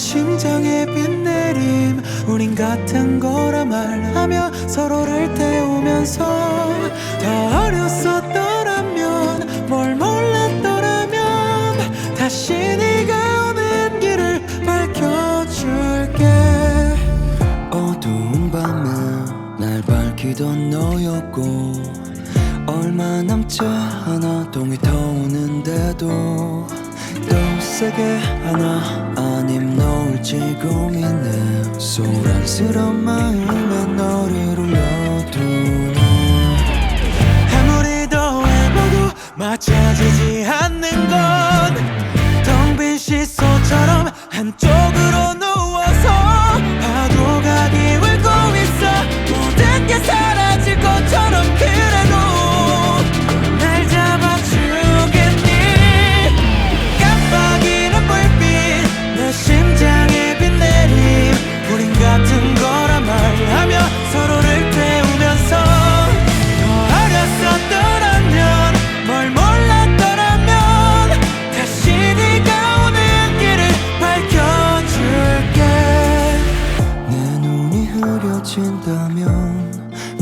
심장에 빗 내림. 우린 같은 거라 말하며 서로를 태우면서 더 어렸었더라면 뭘 몰랐더라면 다시 네가 오는 길을 밝혀줄게. 어두운 밤에 날 밝히던 너였고 얼마 남지 않아 동이 터오는데도 또 세게 하나 아님 너울지 고민해 소란스런 마음에 너를 올려두네. 아무리 더 해봐도 맞춰지지 않는 건 텅 빈 시소처럼 한쪽으로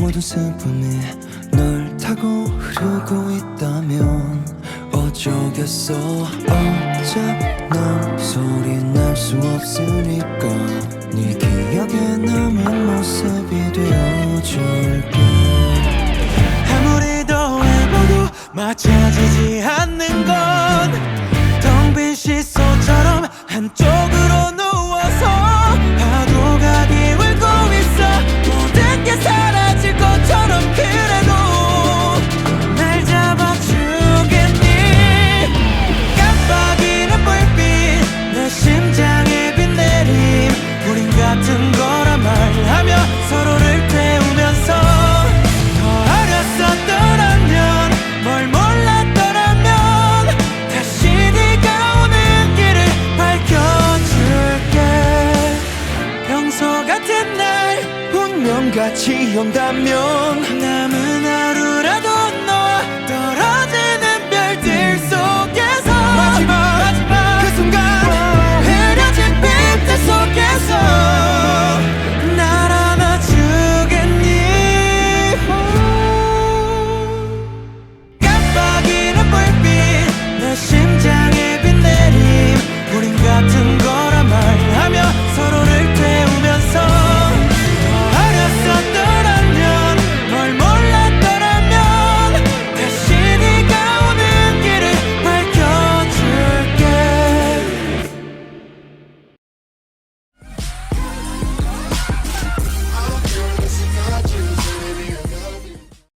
모든 슬픔이 널 타고 흐르고 있다면 어쩌겠어? 어차피 넌 소리 날 수 없으니까 네 기억에 남은 모습이 되어줄게. 아무리 더 해봐도 맞춰지지 않는 건 텅 빈 시소처럼 한쪽으 같은 거라 말하며 서로를 태우면서 더 어렸었더라면 뭘 몰랐더라면 다시 네가 오는 길을 밝혀줄게. 평소 같은 날 운명같이 온다면 남은